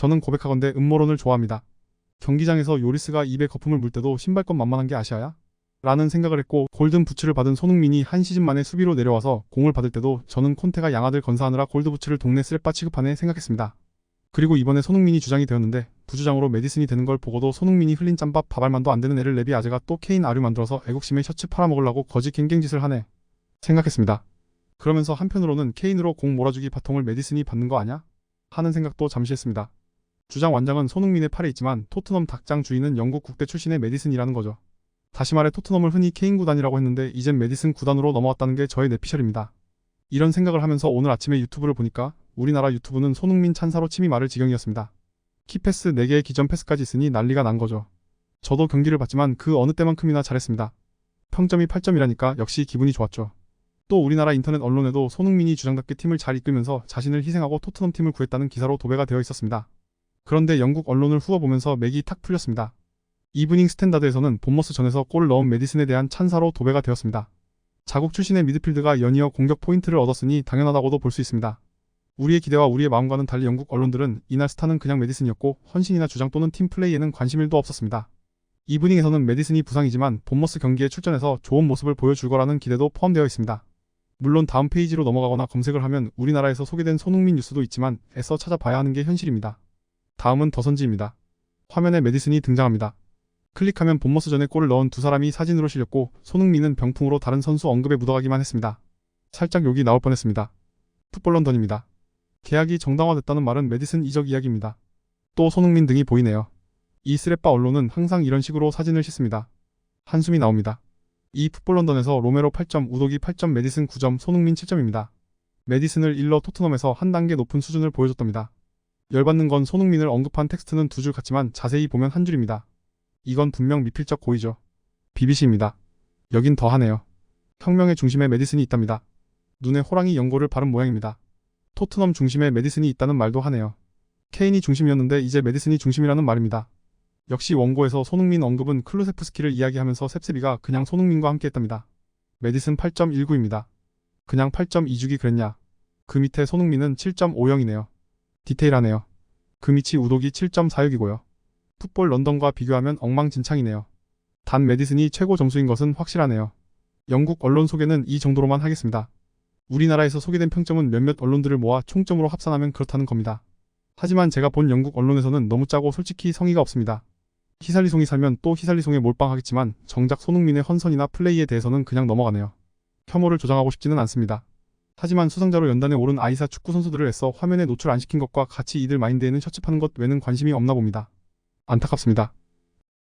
저는 고백하건대 음모론을 좋아합니다. 경기장에서 요리스가 입에 거품을 물 때도 신발끈 만만한 게 아시아야? 라는 생각을 했고 골든 부츠를 받은 손흥민이 한 시즌 만에 수비로 내려와서 공을 받을 때도 저는 콘테가 양아들 건사하느라 골드 부츠를 동네 쓰레빠 취급하네 생각했습니다. 그리고 이번에 손흥민이 주장이 되었는데 부주장으로 메디슨이 되는 걸 보고도 손흥민이 흘린 짬밥 밥알만도 안 되는 애를 레비 아재가 또 케인 아류 만들어서 애국심에 셔츠 팔아먹으려고 거지 갱갱짓을 하네 생각했습니다. 그러면서 한편으로는 케인으로 공 몰아주기 바통을 메디슨이 받는 거 아냐? 하는 생각도 잠시 했습니다. 주장 완장은 손흥민의 팔에 있지만 토트넘 닭장 주인은 영국 국대 출신의 메디슨이라는 거죠. 다시 말해 토트넘을 흔히 케인 구단이라고 했는데 이젠 메디슨 구단으로 넘어왔다는 게 저의 내피셜입니다. 이런 생각을 하면서 오늘 아침에 유튜브를 보니까 우리나라 유튜브는 손흥민 찬사로 침이 마를 지경이었습니다. 키패스 4개의 기전 패스까지 있으니 난리가 난 거죠. 저도 경기를 봤지만 그 어느 때만큼이나 잘했습니다. 평점이 8점이라니까 역시 기분이 좋았죠. 또 우리나라 인터넷 언론에도 손흥민이 주장답게 팀을 잘 이끌면서 자신을 희생하고 토트넘 팀을 구했다는 기사로 도배가 되어 있었습니다. 그런데 영국 언론을 후워보면서 맥이 탁 풀렸습니다. 이브닝 스탠다드에서는 본머스 전에서 골을 넣은 메디슨에 대한 찬사로 도배가 되었습니다. 자국 출신의 미드필드가 연이어 공격 포인트를 얻었으니 당연하다고도 볼 수 있습니다. 우리의 기대와 우리의 마음과는 달리 영국 언론들은 이날 스타는 그냥 메디슨이었고 헌신이나 주장 또는 팀 플레이에는 관심 일도 없었습니다. 이브닝에서는 메디슨이 부상이지만 본머스 경기에 출전해서 좋은 모습을 보여줄 거라는 기대도 포함되어 있습니다. 물론 다음 페이지로 넘어가거나 검색을 하면 우리나라에서 소개된 손흥민 뉴스도 있지만 애써 찾아봐야 하는 게 현실입니다. 다음은 더선지입니다. 화면에 메디슨이 등장합니다. 클릭하면 본머스 전에 골을 넣은 두 사람이 사진으로 실렸고 손흥민은 병풍으로 다른 선수 언급에 묻어가기만 했습니다. 살짝 욕이 나올 뻔했습니다. 풋볼 런던입니다. 계약이 정당화됐다는 말은 메디슨 이적 이야기입니다. 또 손흥민 등이 보이네요. 이 스레빠 언론은 항상 이런 식으로 사진을 싣습니다. 한숨이 나옵니다. 이 풋볼 런던에서 로메로 8점, 우도기 8점, 메디슨 9점, 손흥민 7점입니다. 메디슨을 일러 토트넘에서 한 단계 높은 수준을 보여줬답니다. 열받는 건 손흥민을 언급한 텍스트는 두 줄 같지만 자세히 보면 한 줄입니다. 이건 분명 미필적 고의죠. BBC입니다. 여긴 더하네요. 혁명의 중심에 메디슨이 있답니다. 눈에 호랑이 연고를 바른 모양입니다. 토트넘 중심에 메디슨이 있다는 말도 하네요. 케인이 중심이었는데 이제 메디슨이 중심이라는 말입니다. 역시 원고에서 손흥민 언급은 클루세프스키를 이야기하면서 셉세비가 그냥 손흥민과 함께 했답니다. 메디슨 8.19입니다. 그냥 8.2주기 그랬냐. 그 밑에 손흥민은 7.50이네요. 디테일하네요. 그 밑이 우독이 7.46이고요. 풋볼 런던과 비교하면 엉망진창이네요. 단 메디슨이 최고 점수인 것은 확실하네요. 영국 언론 소개는 이 정도로만 하겠습니다. 우리나라에서 소개된 평점은 몇몇 언론들을 모아 총점으로 합산하면 그렇다는 겁니다. 하지만 제가 본 영국 언론에서는 너무 짜고 솔직히 성의가 없습니다. 히살리송이 살면 또 히살리송에 몰빵하겠지만 정작 손흥민의 헌선이나 플레이에 대해서는 그냥 넘어가네요. 혐오를 조장하고 싶지는 않습니다. 하지만 수상자로 연단에 오른 아이사 축구 선수들을 애써 화면에 노출 안 시킨 것과 같이 이들 마인드에는 셔츠 파는 것 외는 관심이 없나 봅니다. 안타깝습니다.